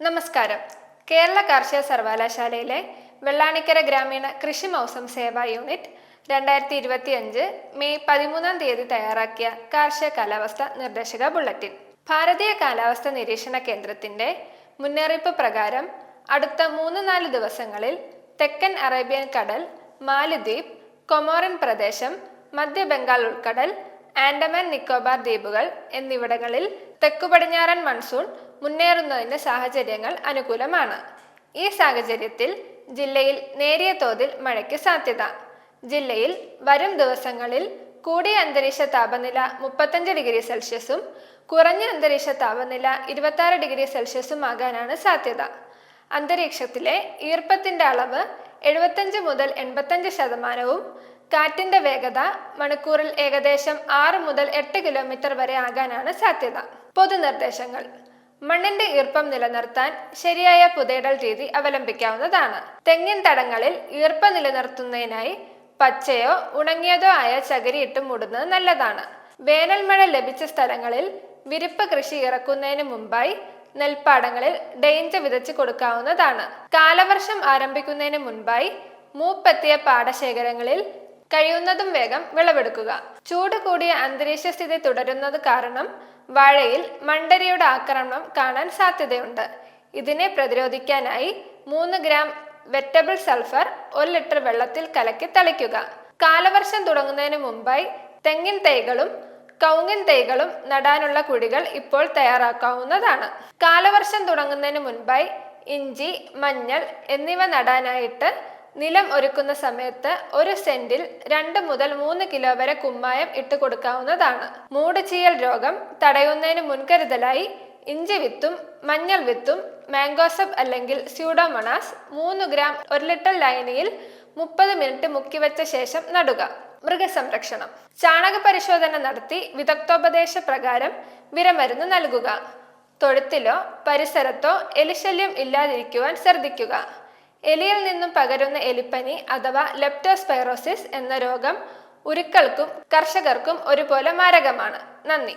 നമസ്കാരം. കേരള കാർഷിക സർവകലാശാലയിലെ വെള്ളാണിക്കര ഗ്രാമീണ കൃഷി മൗസം സേവാ യൂണിറ്റ് രണ്ടായിരത്തി ഇരുപത്തി അഞ്ച് മെയ് പതിമൂന്നാം തീയതി തയ്യാറാക്കിയ കാർഷിക കാലാവസ്ഥ നിർദ്ദേശക ബുള്ളറ്റിൻ. ഭാരതീയ കാലാവസ്ഥ നിരീക്ഷണ കേന്ദ്രത്തിന്റെ മുന്നറിയിപ്പ് പ്രകാരം അടുത്ത മൂന്ന് നാല് ദിവസങ്ങളിൽ തെക്കൻ അറേബ്യൻ കടൽ മാലിദ്വീപ് കൊമോറൻ പ്രദേശം മധ്യ ബംഗാൾ ഉൾക്കടൽ ആൻഡമാൻ നിക്കോബാർ ദ്വീപുകൾ എന്നിവിടങ്ങളിൽ തെക്കു പടിഞ്ഞാറൻ മൺസൂൺ മുന്നേറുന്നതിന്റെ സാഹചര്യങ്ങൾ അനുകൂലമാണ്. ഈ സാഹചര്യത്തിൽ ജില്ലയിൽ നേരിയ തോതിൽ മഴയ്ക്ക് സാധ്യത. ജില്ലയിൽ വരും ദിവസങ്ങളിൽ കൂടിയ അന്തരീക്ഷ താപനില മുപ്പത്തഞ്ച് ഡിഗ്രി സെൽഷ്യസും കുറഞ്ഞ അന്തരീക്ഷ താപനില ഇരുപത്തി ഡിഗ്രി സെൽഷ്യസും ആകാനാണ് സാധ്യത. അന്തരീക്ഷത്തിലെ ഈർപ്പത്തിന്റെ അളവ് എഴുപത്തഞ്ച് മുതൽ എൺപത്തഞ്ച് ശതമാനവും കാറ്റിന്റെ വേഗത മണിക്കൂറിൽ ഏകദേശം ആറ് മുതൽ എട്ട് കിലോമീറ്റർ വരെ ആകാനാണ് സാധ്യത. പൊതുനിർദ്ദേശങ്ങൾ. മണ്ണിന്റെ ഈർപ്പം നിലനിർത്താൻ ശരിയായ പുതയിടൽ രീതി അവലംബിക്കാവുന്നതാണ്. തെങ്ങിൻ തടങ്ങളിൽ ഈർപ്പം നിലനിർത്തുന്നതിനായി പച്ചയോ ഉണങ്ങിയതോ ആയ ചകിരിയിട്ട് മൂടുന്നത് നല്ലതാണ്. വേനൽ മഴ ലഭിച്ച സ്ഥലങ്ങളിൽ വിരിപ്പ് കൃഷി ഇറക്കുന്നതിന് മുമ്പായി നെൽപ്പാടങ്ങളിൽ ഡെയിഞ്ച് വിതച്ച് കൊടുക്കാവുന്നതാണ്. കാലവർഷം ആരംഭിക്കുന്നതിന് മുൻപായി മൂപ്പെത്തിയ പാടശേഖരങ്ങളിൽ കഴിയുന്നതും വേഗം വിളവെടുക്കുക. ചൂട് കൂടിയ അന്തരീക്ഷ സ്ഥിതി തുടരുന്നത് കാരണം വാഴയിൽ മണ്ടരിയുടെ ആക്രമണം കാണാൻ സാധ്യതയുണ്ട്. ഇതിനെ പ്രതിരോധിക്കാനായി മൂന്ന് ഗ്രാം വെറ്റബിൾ സൾഫർ ഒരു ലിറ്റർ വെള്ളത്തിൽ കലക്കി തളിക്കുക. കാലവർഷം തുടങ്ങുന്നതിന് മുമ്പായി തെങ്ങിൻ തൈകളും കൗങ്ങിൻ തൈകളും നടാനുള്ള കുഴികൾ ഇപ്പോൾ തയ്യാറാക്കാവുന്നതാണ്. കാലവർഷം തുടങ്ങുന്നതിന് മുൻപായി ഇഞ്ചി മഞ്ഞൾ എന്നിവ നടാനായിട്ട് നിലം ഒരുക്കുന്ന സമയത്ത് ഒരു സെന്റിൽ രണ്ട് മുതൽ മൂന്ന് കിലോ വരെ കുമ്മായം ഇട്ട് കൊടുക്കാവുന്നതാണ്. മൂടുചീയൽ രോഗം തടയുന്നതിന് മുൻകരുതലായി ഇഞ്ചി വിത്തും മഞ്ഞൾ വിത്തും മാംഗോസബ് അല്ലെങ്കിൽ സ്യൂഡോമൊണാസ് മൂന്ന് ഗ്രാം ഒരു ലിറ്റർ ലൈനിയിൽ മുപ്പത് മിനിറ്റ് മുക്കിവെച്ച ശേഷം നടുക. മൃഗസംരക്ഷണം. ചാണക പരിശോധന നടത്തി വിദഗ്ധോപദേശ പ്രകാരം വിരമരുന്ന് നൽകുക. തൊഴുത്തിലോ പരിസരത്തോ എലിശല്യം ഇല്ലാതിരിക്കുവാൻ ശ്രദ്ധിക്കുക. എലിയിൽ നിന്നും പകരുന്ന എലിപ്പനി അഥവാ ലെപ്റ്റോസ്പൈറോസിസ് എന്ന രോഗം ഉരുക്കൾക്കും കർഷകർക്കും ഒരുപോലെ മാരകമാണ്. നന്ദി.